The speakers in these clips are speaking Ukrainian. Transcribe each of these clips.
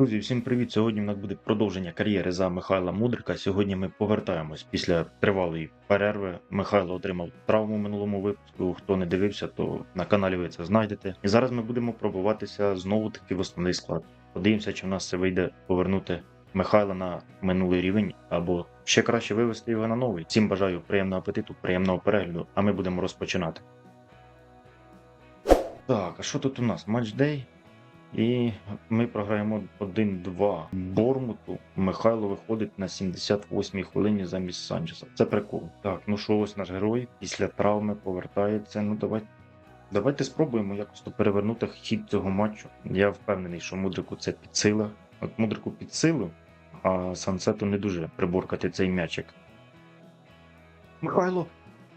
Друзі, всім привіт! Сьогодні в нас буде продовження кар'єри за Михайла Мудрика. Сьогодні ми повертаємось після тривалої перерви. Михайло отримав травму в минулому випуску. Хто не дивився, то на каналі ви це знайдете. І зараз ми будемо пробуватися знову таки в основний склад. Подивимося, чи в нас це вийде повернути Михайла на минулий рівень, або ще краще вивести його на новий. Всім бажаю приємного апетиту, приємного перегляду, а ми будемо розпочинати. Так, а що тут у нас? Матчдей. І ми програємо 1-2 Бормуту. Михайло виходить на 78-й хвилині замість Санчеса. Це прикол. Так, ну що ось наш герой після травми повертається. Ну давай. Давайте спробуємо якось то перевернути хід цього матчу. Я впевнений, що мудрику це під сила. От мудрику під силу, а Сансету не дуже приборкати цей м'ячик. Михайло,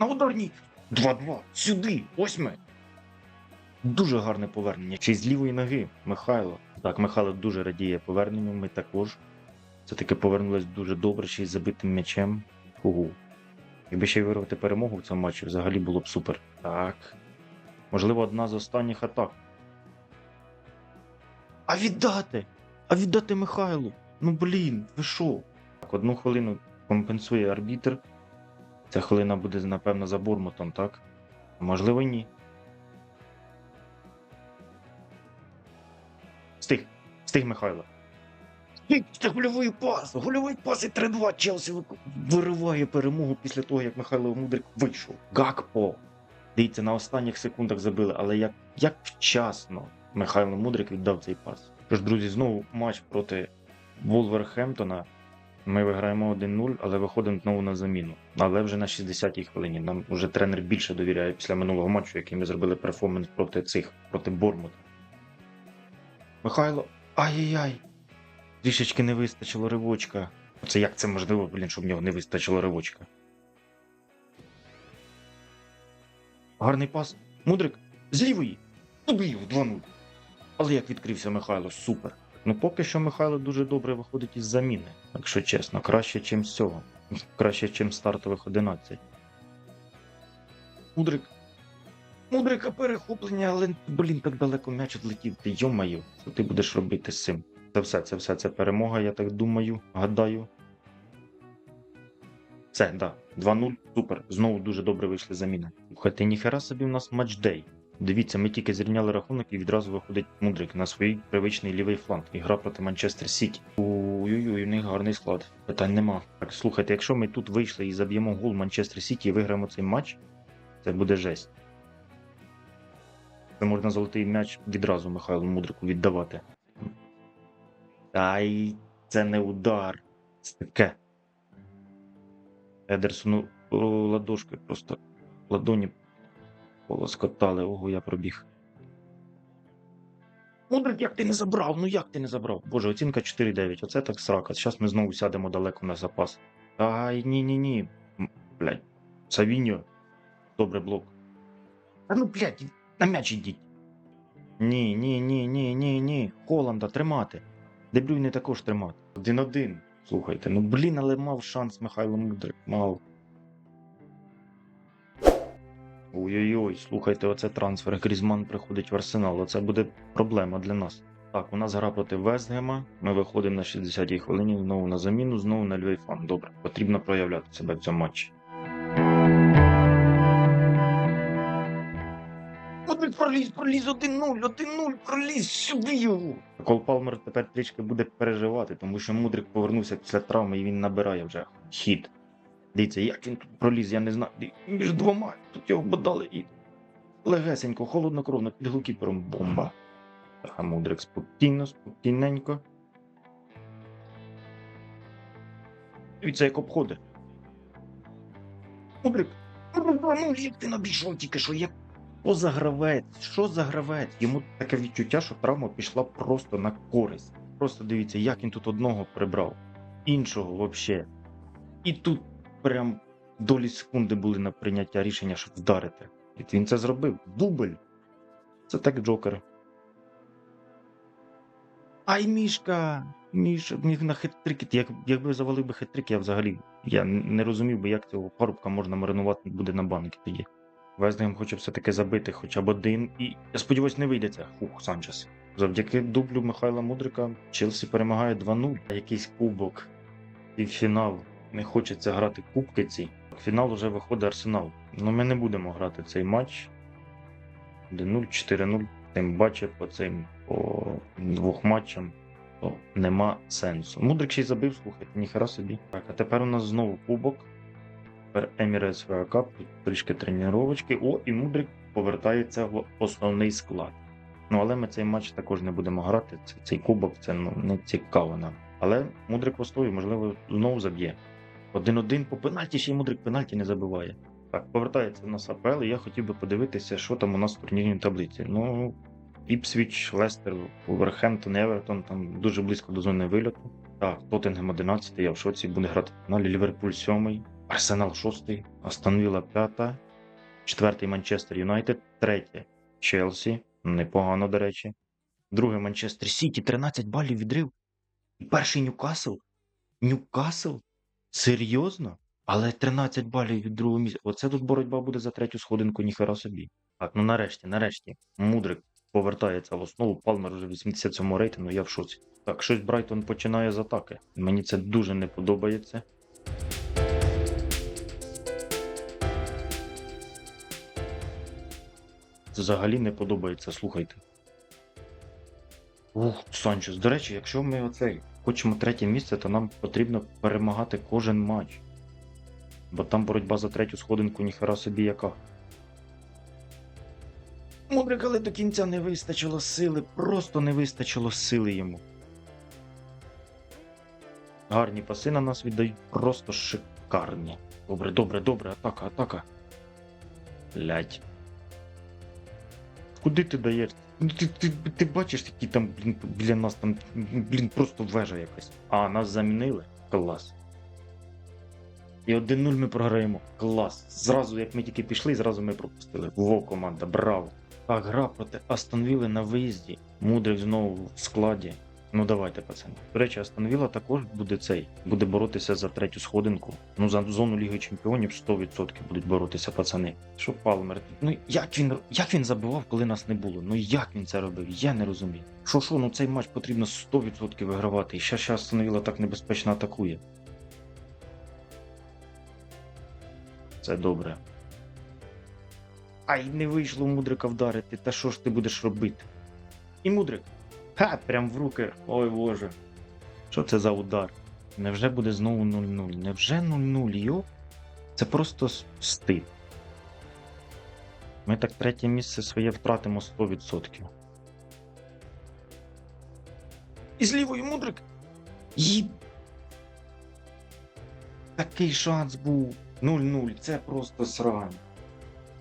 на ударній! 2-2! Сюди! Ось ми! Дуже гарне повернення. Чи з лівої ноги Михайло. Так, Михайло дуже радіє поверненню. Ми також. Це таки повернулись дуже добре, ще й забитим м'ячем. Угу. Якби ще й вирвати перемогу в цьому матчі, взагалі було б супер. Так. Можливо, одна з останніх атак. А віддати! А віддати Михайлу! Ну блін, ви що? Так, одну хвилину компенсує арбітр. Ця хвилина буде, напевно, за Бурмотом, так? Можливо, ні. Встиг, Михайло. Це гольовий пас! Гольовий пас і 3-2 Челсі вириває перемогу після того, як Михайло Мудрик вийшов. Гакпо. Дивіться, на останніх секундах забили, але як, як вчасно Михайло Мудрик віддав цей пас. Тож, друзі, знову матч проти Вулверхемптона. Ми виграємо 1-0, але виходимо знову на заміну. Але вже на 60-й хвилині. Нам вже тренер більше довіряє після минулого матчу, який ми зробили перформанс проти цих, проти Бормута. Михайло. Ай-яй-яй. Трішечки не вистачило ривочка. Оце як це можливо, блін, щоб в нього не вистачило ривочка. Гарний пас. Мудрик. З лівої. Убив його 2-0. Але як відкрився Михайло, супер. Ну поки що Михайло дуже добре виходить із заміни, якщо чесно, краще, чим з цього. Краще, чим стартових 11. Мудрик. Мудрика перехоплення, але блін, так далеко м'яч відлетів. Ти йомаю, що ти будеш робити з цим? Це все, це все, це перемога, я так думаю, гадаю. Все, да. 2-0, супер. Знову дуже добре вийшли заміни. Слухайте, ніхера собі у нас матчдей. Дивіться, ми тільки зрівняли рахунок і відразу виходить Мудрик на свій привичний лівий фланг. І гра проти Манчестер Сіті. Ой-ой-ой, у них гарний склад. Питань нема. Так, слухайте, якщо ми тут вийшли і заб'ємо гол Манчестер Сіті і виграємо цей матч, це буде жесть. Можна золотий м'яч відразу Михайлу Мудрику віддавати. Ай, це не удар. Це таке. Едерсону ладошки просто ладоні полоскотали. Ого, я пробіг. Мудрик, як ти не забрав? Ну як ти не забрав? Боже, оцінка 4-9. Оце так срака. Зараз ми знову сядемо далеко на запас. Ай, ні-ні-ні. М, Блядь. Савіньо. Добре блок. А ну, блядь, на м'яч ідіть. Ні, ні, ні, ні, ні, ні. Холланда тримати. Дебрюйне також тримати. Один-один. Слухайте, ну блін, але мав шанс Михайло Мудрик. Мав. Ой-ой-ой, слухайте, оце трансфер. Грізман приходить в арсенал. Оце буде проблема для нас. Так, у нас гра проти Вестгема. Ми виходимо на 60-й хвилині знову на заміну, знову на львий фан. Добре, потрібно проявляти себе в цьому матчі. Проліз, проліз 1-0, 1-0, проліз сюди його. Кол Палмер тепер трішки буде переживати, тому що Мудрик повернувся після травми і він набирає вже хід. Дивіться, як він тут проліз, я не знаю. Між двома тут його бодали і легесенько, холоднокровно під голкіпером бомба. А Мудрик спокійно, спокійненько. Дивіться, як обходить. Мудрик, ну як ти набійшов тільки що, як що за гравець? Що за гравець? Йому таке відчуття, що травма пішла просто на користь. Просто дивіться, як він тут одного прибрав, іншого взагалі. І тут прям долі секунди були на прийняття рішення, щоб вдарити. І він це зробив. Дубль. Це так Джокер. Ай, мішка! Міш, міг на хитрики. Як, якби завалив би хитрик, я взагалі я не розумів би, як цього парубка можна маринувати буде на банки тоді. Вездегем хоче все-таки забити хоча б один. І я сподіваюся, не вийде це. Санчес. Завдяки дублю Михайла Мудрика Челсі перемагає 2-0. Якийсь кубок і фінал. Не хочеться грати кубки ці. Фінал вже виходить Арсенал. Ну ми не будемо грати цей матч. 1-0, 4-0. Тим паче по цим по двох матчам то нема сенсу. Мудрик ще й забив, слухайте, ніхера собі. Так, а тепер у нас знову кубок. Тепер FA Cup, трішки тренувачки. О, і Мудрик повертається в основний склад. Ну, але ми цей матч також не будемо грати. Це, цей кубок це ну, не цікаво нам. Але Мудрик постою, можливо, знову заб'є. Один-один по пенальті, ще й Мудрик пенальті не забиває. Так, повертається в нас АПЛ, і я хотів би подивитися, що там у нас в турнірній таблиці. Ну, Іпсвіч, Лестер, Вулверхемптон, Евертон, там дуже близько до зони вильоту. Так, Тоттенгем 11, я в шоці буде грати в фіналі. Ліверпуль 7, Арсенал 6, Астон Вілла 5, 4 Манчестер Юнайтед, 3 Челсі, непогано, до речі. Друге Манчестер Сіті, 13 балів відрив. І перший Ньюкасл. Ньюкасл? Серйозно? Але 13 балів від другого місця. Оце тут боротьба буде за третю сходинку, ніхера собі. Так, ну нарешті, нарешті. Мудрик повертається в основу. Палмер вже 87 рейтингу, я в шоці. Так, щось Брайтон починає з атаки. Мені це дуже не подобається. Взагалі не подобається, слухайте. Ух, Санчес. До речі, якщо ми оцей хочемо третє місце, то нам потрібно перемагати кожен матч. Бо там боротьба за третю сходинку ніхера собі яка. Мудрик, але до кінця не вистачило сили, просто не вистачило сили йому. Гарні паси на нас віддають, просто шикарні. Добре, добре, добре, атака, атака. Блять. Куди ти даєш? Ну ти, ти, ти бачиш, які там, блін, біля нас там, блін, просто вежа якась. А, нас замінили? Клас. І 1-0 ми програємо. Клас. Зразу, як ми тільки пішли, зразу ми пропустили. Во, команда, браво. А гра проти Астон Вілли на виїзді. Мудрик знову в складі. Ну давайте, пацани. До речі, Астон Вілла також буде цей, буде боротися за третю сходинку. Ну, за зону Ліги Чемпіонів 100% будуть боротися пацани. Що Палмер? Ну як він як він забивав, коли нас не було? Ну як він це робив? Я не розумію. Що що, ну цей матч потрібно 100% вигравати. І ще ще Астон Вілла так небезпечно атакує. Це добре. Ай, не вийшло Мудрика вдарити. Та що ж ти будеш робити? І Мудрик. Ха, прям в руки. Ой боже. Що це за удар? Невже буде знову 0-0? Невже 0-0, йо? Це просто с- стид. Ми так третє місце своє втратимо 100%. І з лівою Мудрик. І... Такий шанс був. 0-0. Це просто срань.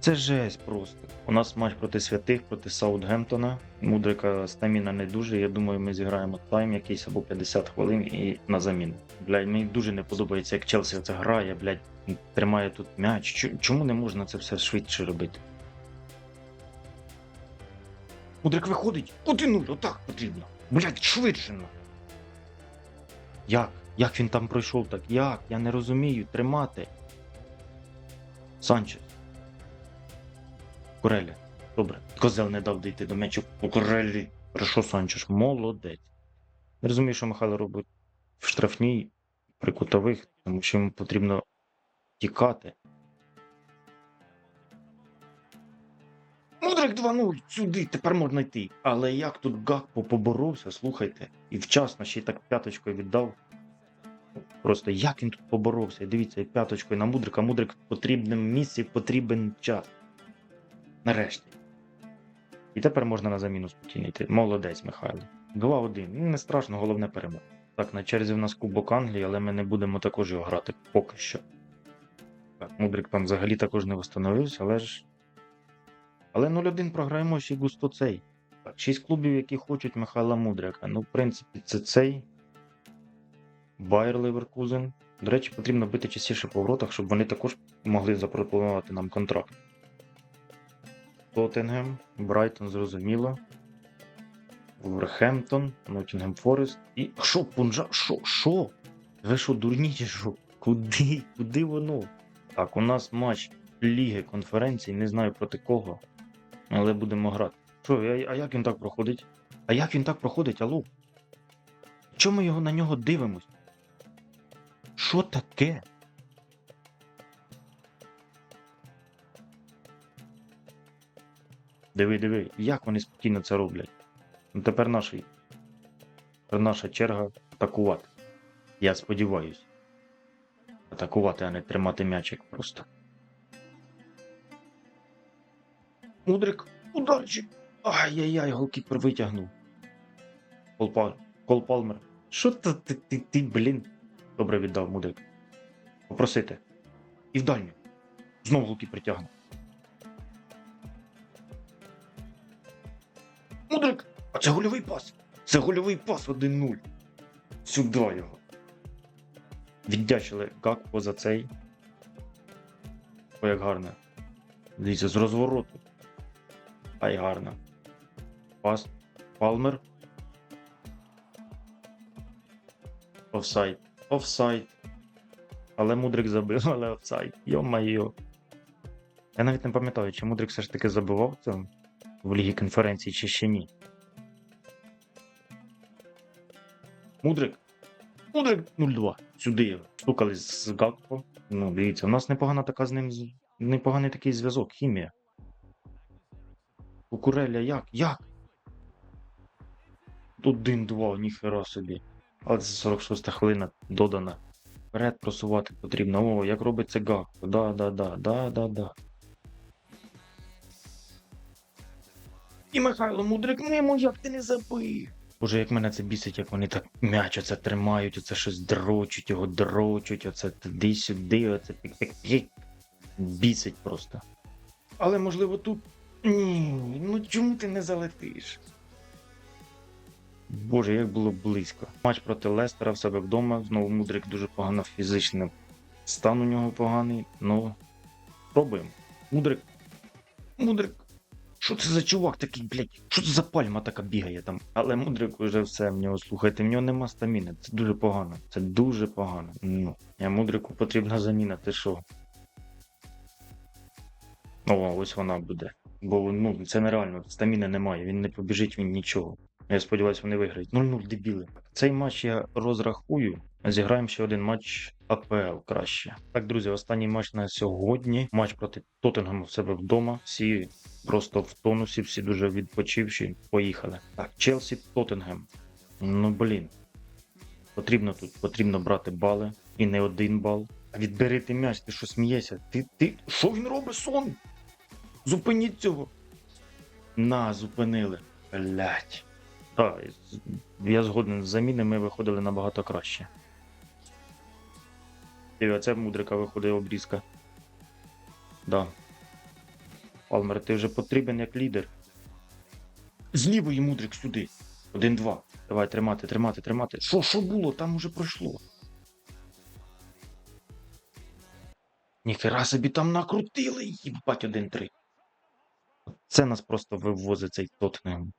Це жесть просто. У нас матч проти святих, проти Саутгемптона. Мудрика стаміна не дуже. Я думаю, ми зіграємо тайм якийсь або 50 хвилин і на заміну. Блядь, мені дуже не подобається, як Челсі це грає, блядь, тримає тут м'яч. Чому не можна це все швидше робити? Мудрик виходить. 1-0, отак потрібно. Блядь, швидше. Як? Як він там пройшов так? Як? Я не розумію. Тримати. Санчес. Куреля. Добре. Козел не дав дійти до м'ячу. Курелі. Хорошо, Санчеш. Молодець. Не розумію, що Михайло робить в штрафній при кутових, тому що йому потрібно тікати. Мудрик 2-0, сюди, тепер можна йти. Але як тут Гакпо поборовся, слухайте, і вчасно ще й так п'яточкою віддав. Просто як він тут поборовся. Дивіться, п'яточкою на Мудрика. Мудрик в потрібному місці, потрібен час. Нарешті. І тепер можна на заміну спокійно йти. Молодець, Михайло. 2-1. Ну, Не страшно, головне перемога. Так, на черзі в нас Кубок Англії, але ми не будемо також його грати поки що. Так, Мудрик там взагалі також не встановився, але ж. Але 0-1 програємо ще густо цей. Так, 6 клубів, які хочуть Михайла Мудрика. Ну, в принципі, це цей. Байер Леверкузен. До речі, потрібно бити частіше по воротах, щоб вони також могли запропонувати нам контракт. Тоттенгем, Брайтон, зрозуміло. Вулверхемптон, Ноттінгем Форест і. Що, Пунджа? Що? Що? Ви що, дурні чи що? Куди? Куди воно? Так, у нас матч Ліги конференції, не знаю проти кого, але будемо грати. Що, а, а як він так проходить? А як він так проходить, алло? Чому ми його на нього дивимось? Що таке? Диви, диви, як вони спокійно це роблять. Ну тепер наша, наша черга атакувати. Я сподіваюсь. Атакувати, а не тримати м'ячик просто. Мудрик, ударчик. Ай-яй-яй, голкіпер витягнув. Кол, Кол Палмер. Що ти, ти, ти, ти, блін? Добре віддав, мудрик. Попросити. І в дальню. Знову голкіпер тягне. Це гольовий пас. Це гольовий пас 1-0. Сюди його. Віддячили Гакпо за цей. О, як гарно. Дивіться, з розвороту. Ай гарно. Пас. Палмер. Офсайд. Офсайд. Але Мудрик забив, але офсайд. Йо-майо. Я навіть не пам'ятаю, чи Мудрик все ж таки забивав це в Лігі конференції, чи ще ні. Мудрик. Мудрик 0-2. Сюди стукались з Гакпо. Ну, дивіться, у нас непогана така з ним непоганий такий зв'язок, хімія. Кукуреля як? Як? Один-два, ніхера собі. Але це 46 хвилина додана. Вперед просувати потрібно. О, як робить це Гакпо. Да, да, да, да, да, да. І Михайло Мудрик, Немо, як ти не забив? Боже, як мене це бісить, як вони так м'яч оце тримають, оце щось дрочуть, його дрочуть, оце туди-сюди, оце пік-пік-пік. Бісить просто. Але можливо тут. Ні, ну чому ти не залетиш? Боже, як було близько. Матч проти Лестера в себе вдома. Знову Мудрик дуже погано фізичний стан у нього поганий. Ну, пробуємо. Мудрик. Мудрик. Що це за чувак такий, блядь? Що це за пальма така бігає там? Але Мудрик уже все в нього слухайте, в нього нема стаміни. Це дуже погано. Це дуже погано. Ну, а Мудрику потрібна заміна, ти що? О, ось вона буде. Бо ну, це нереально, стаміни немає, він не побіжить, він нічого. Я сподіваюся, вони виграють. 0-0, дебіли. Цей матч я розрахую. Зіграємо ще один матч АПЛ краще. Так, друзі, останній матч на сьогодні. Матч проти Тоттенгему в себе вдома. Всі просто в тонусі, всі дуже відпочивші. Поїхали. Так, Челсі Тоттенгем. Ну блін. Потрібно тут, потрібно брати бали. І не один бал. А відбери ти м'яч, ти що смієшся? Ти, ти. Що він робить, сон? Зупиніть цього. На, зупинили. Блять. Так, я згоден з заміни, ми виходили набагато краще. І оце мудрика виходить обрізка. Да. Палмер, ти вже потрібен як лідер. З лівої мудрик сюди. Один-два. Давай тримати, тримати, тримати. Що, що було? Там уже пройшло. Ніхера собі там накрутили, їбать один-три. Це нас просто вивозить цей Тоттенхем.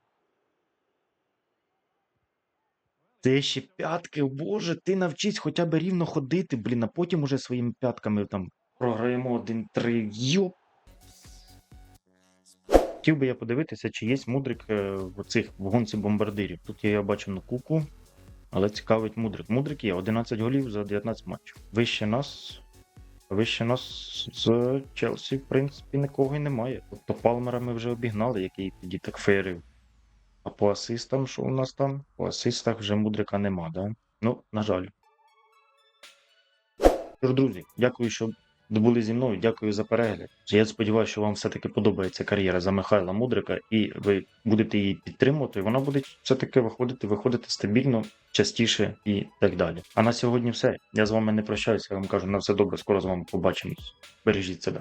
Це ще п'ятки, боже, ти навчись хоча б рівно ходити, блін, а потім уже своїми п'ятками там програємо 1-3. Йоп. Хотів би я подивитися, чи є мудрик е, в цих в гонці бомбардирів. Тут я бачу на куку, але цікавить мудрик. Мудрик є 11 голів за 19 матчів. Вище нас. Вище нас з Челсі, в принципі, нікого й немає. Тобто Палмера ми вже обігнали, який тоді так феєрив. А по асистам, що у нас там? По асистах вже мудрика нема, да? Ну, на жаль. Тож, друзі, дякую, що були зі мною. Дякую за перегляд. Я сподіваюся, що вам все-таки подобається кар'єра за Михайла Мудрика, і ви будете її підтримувати. і Вона буде все-таки виходити, виходити стабільно, частіше і так далі. А на сьогодні все. Я з вами не прощаюся. Я вам кажу на все добре. Скоро з вами побачимось. Бережіть себе.